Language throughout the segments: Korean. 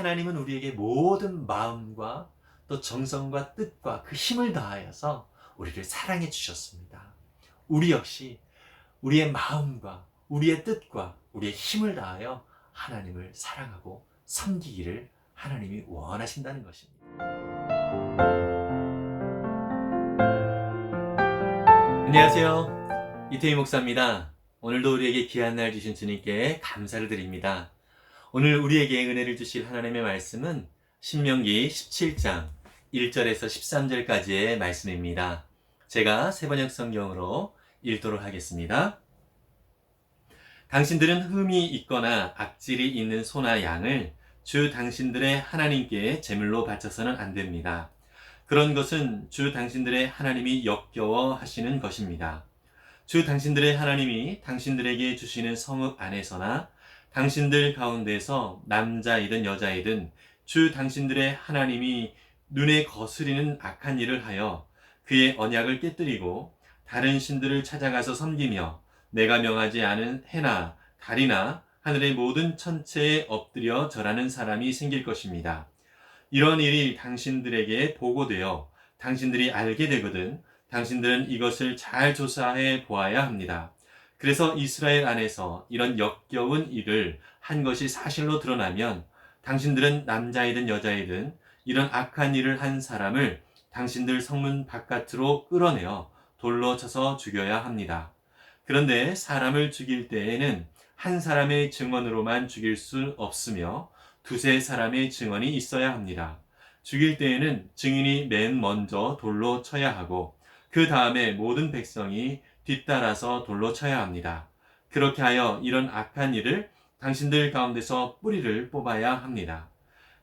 하나님은 우리에게 모든 마음과 또 정성과 뜻과 그 힘을 다하여서 우리를 사랑해 주셨습니다. 우리 역시 우리의 마음과 우리의 뜻과 우리의 힘을 다하여 하나님을 사랑하고 섬기기를 하나님이 원하신다는 것입니다. 안녕하세요. 이태희 목사입니다. 오늘도 우리에게 귀한 날 주신 주님께 감사를 드립니다. 오늘 우리에게 은혜를 주실 하나님의 말씀은 신명기 17장 1절에서 13절까지의 말씀입니다. 제가 세번역 성경으로 읽도록 하겠습니다. 당신들은 흠이 있거나 악질이 있는 소나 양을 주 당신들의 하나님께 제물로 바쳐서는 안 됩니다. 그런 것은 주 당신들의 하나님이 역겨워 하시는 것입니다. 주 당신들의 하나님이 당신들에게 주시는 성읍 안에서나 당신들 가운데서 남자이든 여자이든 주 당신들의 하나님이 눈에 거스리는 악한 일을 하여 그의 언약을 깨뜨리고 다른 신들을 찾아가서 섬기며 내가 명하지 않은 해나 달이나 하늘의 모든 천체에 엎드려 절하는 사람이 생길 것입니다. 이런 일이 당신들에게 보고되어 당신들이 알게 되거든 당신들은 이것을 잘 조사해 보아야 합니다. 그래서 이스라엘 안에서 이런 역겨운 일을 한 것이 사실로 드러나면 당신들은 남자이든 여자이든 이런 악한 일을 한 사람을 당신들 성문 바깥으로 끌어내어 돌로 쳐서 죽여야 합니다. 그런데 사람을 죽일 때에는 한 사람의 증언으로만 죽일 수 없으며 두세 사람의 증언이 있어야 합니다. 죽일 때에는 증인이 맨 먼저 돌로 쳐야 하고 그 다음에 모든 백성이 뒤따라서 돌로 쳐야 합니다. 그렇게 하여 이런 악한 일을 당신들 가운데서 뿌리를 뽑아야 합니다.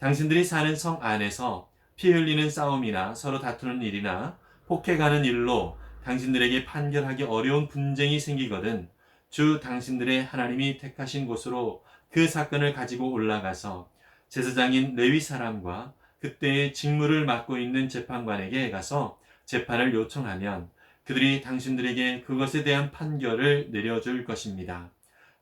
당신들이 사는 성 안에서 피 흘리는 싸움이나 서로 다투는 일이나 폭행하는 일로 당신들에게 판결하기 어려운 분쟁이 생기거든 주 당신들의 하나님이 택하신 곳으로 그 사건을 가지고 올라가서 제사장인 레위 사람과 그때의 직무를 맡고 있는 재판관에게 가서 재판을 요청하면 그들이 당신들에게 그것에 대한 판결을 내려줄 것입니다.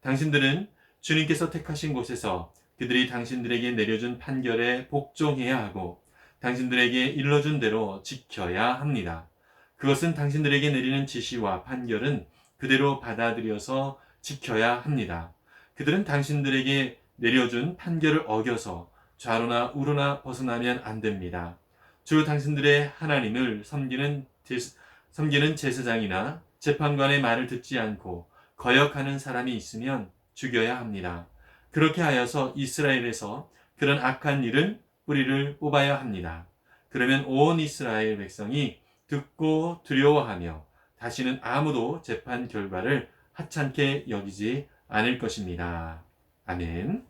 당신들은 주님께서 택하신 곳에서 그들이 당신들에게 내려준 판결에 복종해야 하고 당신들에게 일러준 대로 지켜야 합니다. 그것은 당신들에게 내리는 지시와 판결은 그대로 받아들여서 지켜야 합니다. 그들은 당신들에게 내려준 판결을 어겨서 좌로나 우로나 벗어나면 안 됩니다. 주 당신들의 하나님을 섬기는 제사, 섬기는 제사장이나 재판관의 말을 듣지 않고 거역하는 사람이 있으면 죽여야 합니다. 그렇게 하여서 이스라엘에서 그런 악한 일은 뿌리를 뽑아야 합니다. 그러면 온 이스라엘 백성이 듣고 두려워하며 다시는 아무도 재판 결과를 하찮게 여기지 않을 것입니다. 아멘.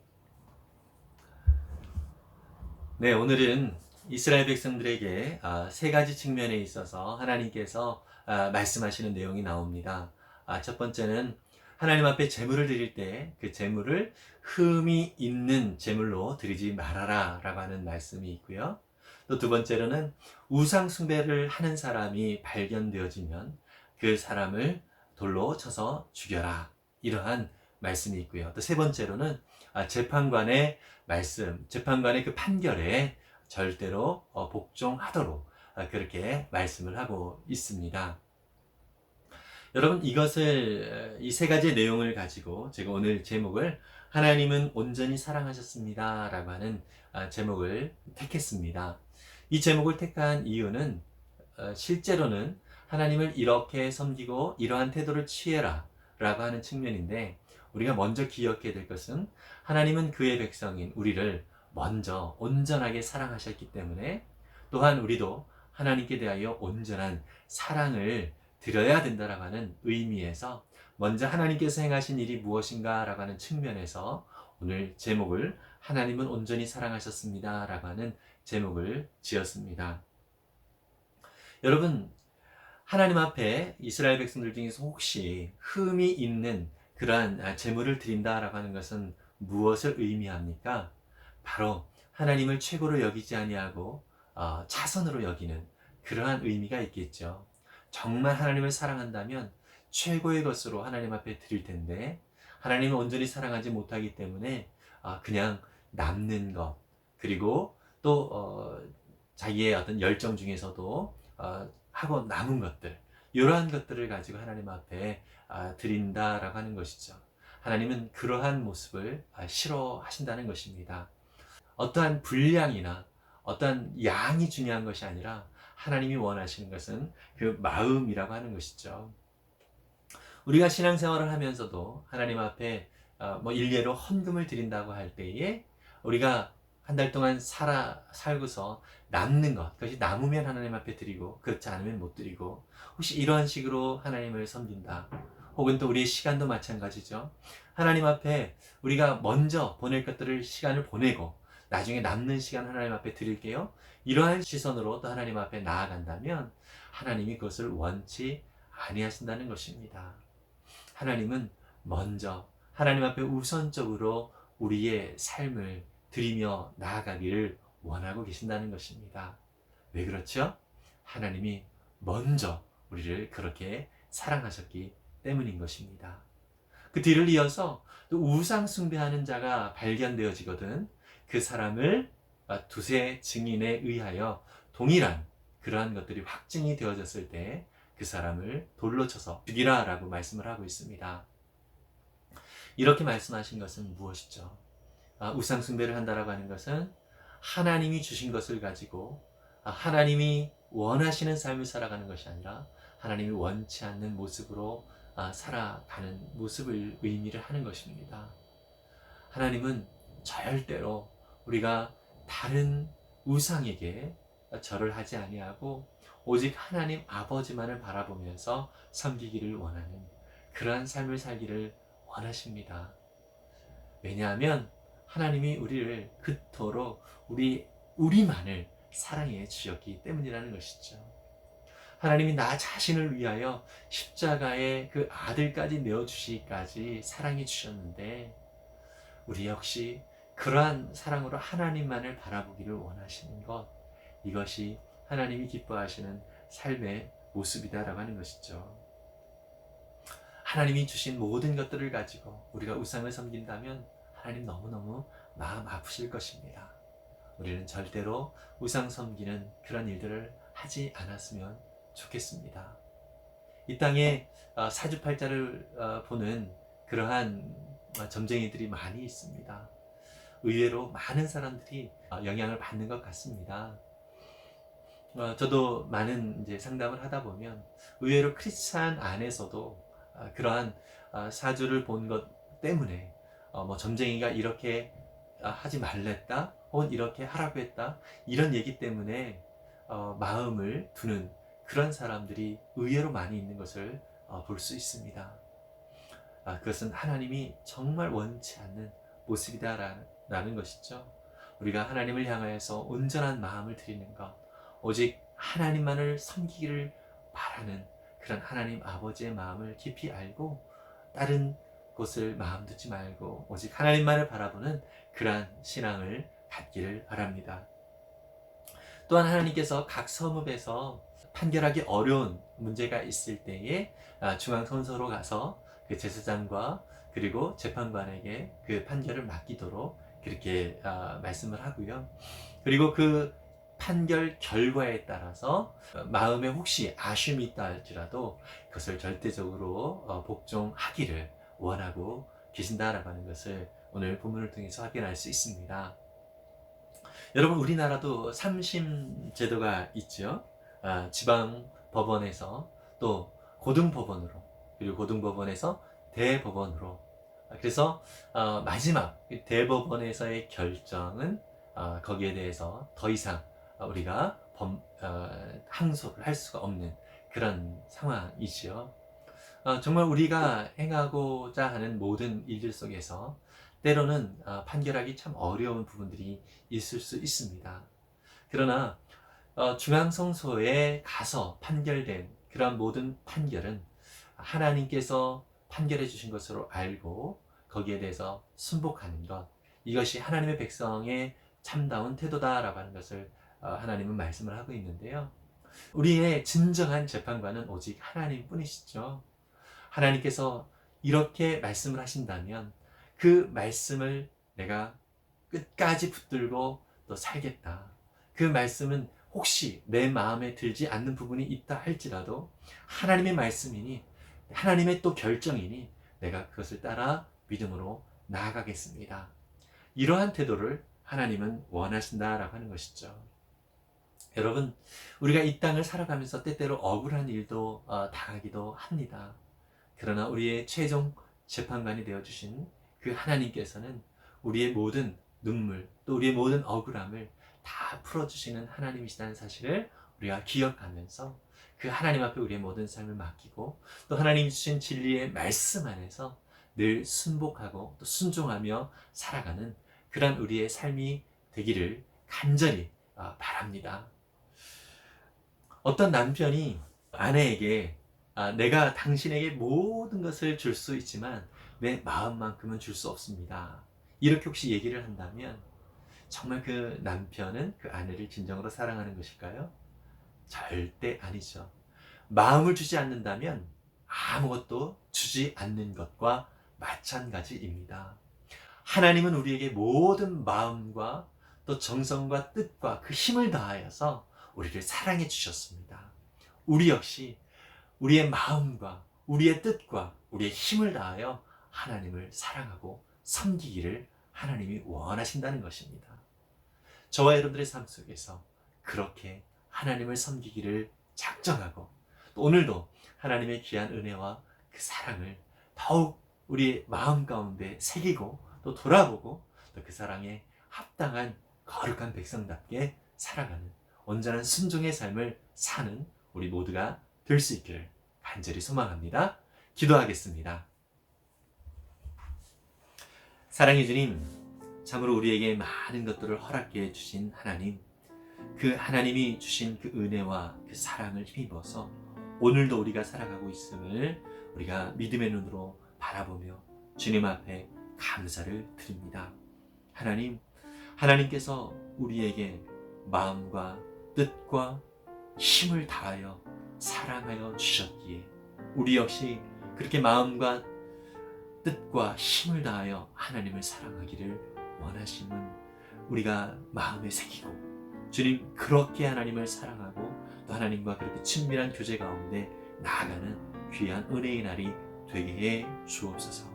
네, 오늘은 이스라엘 백성들에게 아, 세 가지 측면에 있어서 하나님께서 아, 말씀하시는 내용이 나옵니다. 아, 첫 번째는 하나님 앞에 제물을 드릴 때 그 제물을 흠이 있는 제물로 드리지 말아라 라고 하는 말씀이 있고요. 또 두 번째로는 우상 숭배를 하는 사람이 발견되어지면 그 사람을 돌로 쳐서 죽여라. 이러한 말씀이 있고요. 또 세 번째로는 재판관의 말씀, 재판관의 그 판결에 절대로 어, 복종하도록 아, 그렇게 말씀을 하고 있습니다. 여러분 이것을 이 세 가지 내용을 가지고 제가 오늘 제목을 하나님은 온전히 사랑하셨습니다라고 하는 아, 제목을 택했습니다. 이 제목을 택한 이유는 어, 실제로는 하나님을 이렇게 섬기고 이러한 태도를 취해라 라고 하는 측면인데 우리가 먼저 기억해야 될 것은 하나님은 그의 백성인 우리를 먼저 온전하게 사랑하셨기 때문에 또한 우리도 하나님께 대하여 온전한 사랑을 드려야 된다라고 하는 의미에서 먼저 하나님께서 행하신 일이 무엇인가라고 하는 측면에서 오늘 제목을 하나님은 온전히 사랑하셨습니다라고 하는 제목을 지었습니다. 여러분 하나님 앞에 이스라엘 백성들 중에서 혹시 흠이 있는 그러한 제물을 드린다라고 하는 것은 무엇을 의미합니까? 바로 하나님을 최고로 여기지 아니하고 어, 차선으로 여기는 그러한 의미가 있겠죠. 정말 하나님을 사랑한다면 최고의 것으로 하나님 앞에 드릴 텐데 하나님을 온전히 사랑하지 못하기 때문에 어, 그냥 남는 것 그리고 또 어, 자기의 어떤 열정 중에서도 어, 하고 남은 것들 이러한 것들을 가지고 하나님 앞에 아, 드린다라고 하는 것이죠. 하나님은 그러한 모습을 아, 싫어하신다는 것입니다. 어떠한 분량이나 어떠한 양이 중요한 것이 아니라 하나님이 원하시는 것은 그 마음이라고 하는 것이죠. 우리가 신앙생활을 하면서도 하나님 앞에 어, 뭐 일례로 헌금을 드린다고 할 때에 우리가 한 달 동안 살아 살고서 남는 것 그것이 남으면 하나님 앞에 드리고 그렇지 않으면 못 드리고 혹시 이러한 식으로 하나님을 섬긴다 혹은 또 우리의 시간도 마찬가지죠 하나님 앞에 우리가 먼저 보낼 것들을 시간을 보내고 나중에 남는 시간 하나님 앞에 드릴게요 이러한 시선으로 또 하나님 앞에 나아간다면 하나님이 그것을 원치 아니하신다는 것입니다 하나님은 먼저 하나님 앞에 우선적으로 우리의 삶을 드리며 나아가기를 원하고 계신다는 것입니다. 왜 그렇죠? 하나님이 먼저 우리를 그렇게 사랑하셨기 때문인 것입니다. 그 뒤를 이어서 또 우상 숭배하는 자가 발견되어지거든 그 사람을 두세 증인에 의하여 동일한 그러한 것들이 확증이 되어졌을 때 그 사람을 돌로 쳐서 죽이라 라고 말씀을 하고 있습니다. 이렇게 말씀하신 것은 무엇이죠? 아, 우상 숭배를 한다라고 하는 것은 하나님이 주신 것을 가지고 아, 하나님이 원하시는 삶을 살아가는 것이 아니라 하나님이 원치 않는 모습으로 아, 살아가는 모습을 의미를 하는 것입니다. 하나님은 절대로 우리가 다른 우상에게 절을 하지 아니하고 오직 하나님 아버지만을 바라보면서 섬기기를 원하는 그러한 삶을 살기를 원하십니다. 왜냐하면 하나님이 우리를 그토록 우리 우리만을 사랑해 주셨기 때문이라는 것이죠. 하나님이 나 자신을 위하여 십자가에 그 아들까지 내어 주시기까지 사랑해 주셨는데 우리 역시 그러한 사랑으로 하나님만을 바라보기를 원하시는 것 이것이 하나님이 기뻐하시는 삶의 모습이다라고 하는 것이죠. 하나님이 주신 모든 것들을 가지고 우리가 우상을 섬긴다면 하나님 너무너무 마음 아프실 것입니다. 우리는 절대로 우상 섬기는 그런 일들을 하지 않았으면 좋겠습니다. 이 땅에 어, 사주팔자를 어, 보는 그러한 어, 점쟁이들이 많이 있습니다. 의외로 많은 사람들이 영향을 받는 것 같습니다. 저도 많은 이제 상담을 하다 보면 의외로 크리스찬 안에서도 그러한 사주를 본 것 때문에 어, 뭐 점쟁이가 이렇게 아, 하지 말랬다 혹은 이렇게 하라고 했다 이런 얘기 때문에 어, 마음을 두는 그런 사람들이 의외로 많이 있는 것을 어, 볼수 있습니다. 아, 그것은 하나님이 정말 원치 않는 모습이다라는 것이죠. 우리가 하나님을 향하여서 온전한 마음을 드리는 것, 오직 하나님만을 섬기기를 바라는 그런 하나님 아버지의 마음을 깊이 알고 다른 곳을 마음 두지 말고 오직 하나님만을 바라보는 그러한 신앙을 갖기를 바랍니다. 또한 하나님께서 각 성읍에서 판결하기 어려운 문제가 있을 때에 아, 중앙 선서로 가서 그 제사장과 그리고 재판관에게 그 판결을 맡기도록 그렇게 아, 말씀을 하고요. 그리고 그 판결 결과에 따라서 마음에 혹시 아쉬움이 있다 할지라도 그것을 절대적으로 어, 복종하기를 원하고 계신다라고 하는 것을 오늘 본문을 통해서 확인할 수 있습니다. 여러분 우리나라도 삼심 제도가 있죠. 아, 지방 법원에서 또 고등 법원으로 그리고 고등 법원에서 대법원으로 아, 그래서 어, 마지막 대법원에서의 결정은 어, 거기에 대해서 더 이상 우리가 범, 어, 항소를 할 수가 없는 그런 상황이지요. 어, 정말 우리가 행하고자 하는 모든 일들 속에서 때로는 어, 판결하기 참 어려운 부분들이 있을 수 있습니다. 그러나 어, 중앙성소에 가서 판결된 그런 모든 판결은 하나님께서 판결해 주신 것으로 알고 거기에 대해서 순복하는 것 이것이 하나님의 백성의 참다운 태도다라고 하는 것을 하나님은 말씀을 하고 있는데요. 우리의 진정한 재판관은 오직 하나님 뿐이시죠. 하나님께서 이렇게 말씀을 하신다면 그 말씀을 내가 끝까지 붙들고 또또 살겠다. 그 말씀은 혹시 내 마음에 들지 않는 부분이 있다 할지라도 하나님의 말씀이니 하나님의 또 결정이니 내가 그것을 따라 믿음으로 나아가겠습니다. 이러한 태도를 하나님은 원하신다라고 하는 것이죠. 여러분, 우리가 이 땅을 살아가면서 때때로 억울한 일도 어, 당하기도 합니다. 그러나 우리의 최종 재판관이 되어주신 그 하나님께서는 우리의 모든 눈물, 또 우리의 모든 억울함을 다 풀어주시는 하나님이시다는 사실을 우리가 기억하면서 그 하나님 앞에 우리의 모든 삶을 맡기고 또 하나님 주신 진리의 말씀 안에서 늘 순복하고 또 순종하며 살아가는 그런 우리의 삶이 되기를 간절히 아, 바랍니다. 어떤 남편이 아내에게 아, 내가 당신에게 모든 것을 줄 수 있지만 내 마음만큼은 줄 수 없습니다. 이렇게 혹시 얘기를 한다면 정말 그 남편은 그 아내를 진정으로 사랑하는 것일까요? 절대 아니죠. 마음을 주지 않는다면 아무것도 주지 않는 것과 마찬가지입니다. 하나님은 우리에게 모든 마음과 또 정성과 뜻과 그 힘을 다하여서 우리를 사랑해 주셨습니다. 우리 역시 우리의 마음과 우리의 뜻과 우리의 힘을 다하여 하나님을 사랑하고 섬기기를 하나님이 원하신다는 것입니다. 저와 여러분들의 삶 속에서 그렇게 하나님을 섬기기를 작정하고 또 오늘도 하나님의 귀한 은혜와 그 사랑을 더욱 우리의 마음 가운데 새기고 또 돌아보고 또 그 사랑에 합당한 거룩한 백성답게 살아가는 온전한 순종의 삶을 사는 우리 모두가 될 수 있기를 간절히 소망합니다. 기도하겠습니다. 사랑해 주님, 참으로 우리에게 많은 것들을 허락해 주신 하나님, 그 하나님이 주신 그 은혜와 그 사랑을 힘입어서 오늘도 우리가 살아가고 있음을 우리가 믿음의 눈으로 바라보며 주님 앞에 감사를 드립니다. 하나님, 하나님께서 우리에게 마음과 뜻과 힘을 다하여 사랑하여 주셨기에 우리 역시 그렇게 마음과 뜻과 힘을 다하여 하나님을 사랑하기를 원하심은 우리가 마음에 새기고 주님 그렇게 하나님을 사랑하고 또 하나님과 그렇게 친밀한 교제 가운데 나아가는 귀한 은혜의 날이 되게 해 주옵소서.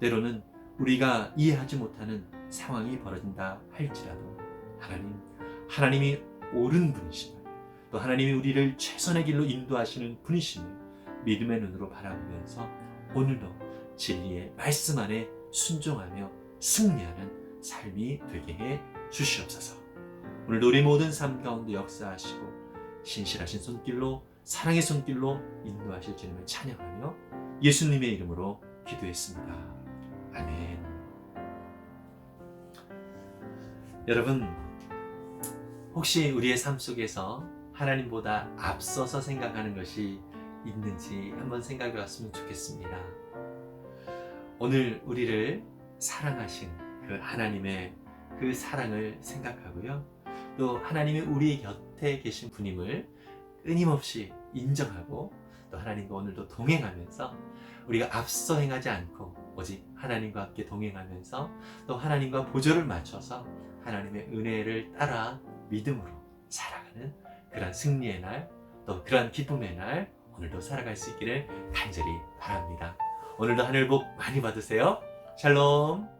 때로는 우리가 이해하지 못하는 상황이 벌어진다 할지라도 하나님, 하나님이 옳은 분이심을 또 하나님이 우리를 최선의 길로 인도하시는 분이심을 믿음의 눈으로 바라보면서 오늘도 진리의 말씀 안에 순종하며 승리하는 삶이 되게 해 주시옵소서. 오늘도 우리 모든 삶 가운데 역사하시고 신실하신 손길로 사랑의 손길로 인도하실 주님을 찬양하며 예수님의 이름으로 기도했습니다. 아멘. 여러분, 혹시 우리의 삶 속에서 하나님보다 앞서서 생각하는 것이 있는지 한번 생각해 봤으면 좋겠습니다. 오늘 우리를 사랑하신 그 하나님의 그 사랑을 생각하고요. 또 하나님이 우리 곁에 계신 분임을 끊임없이 인정하고 또 하나님과 오늘도 동행하면서 우리가 앞서 행하지 않고 오직 하나님과 함께 동행하면서 또 하나님과 보조를 맞춰서 하나님의 은혜를 따라 믿음으로 살아가는 그런 승리의 날, 또 그런 기쁨의 날 오늘도 살아갈 수 있기를 간절히 바랍니다. 오늘도 하늘 복 많이 받으세요. 샬롬.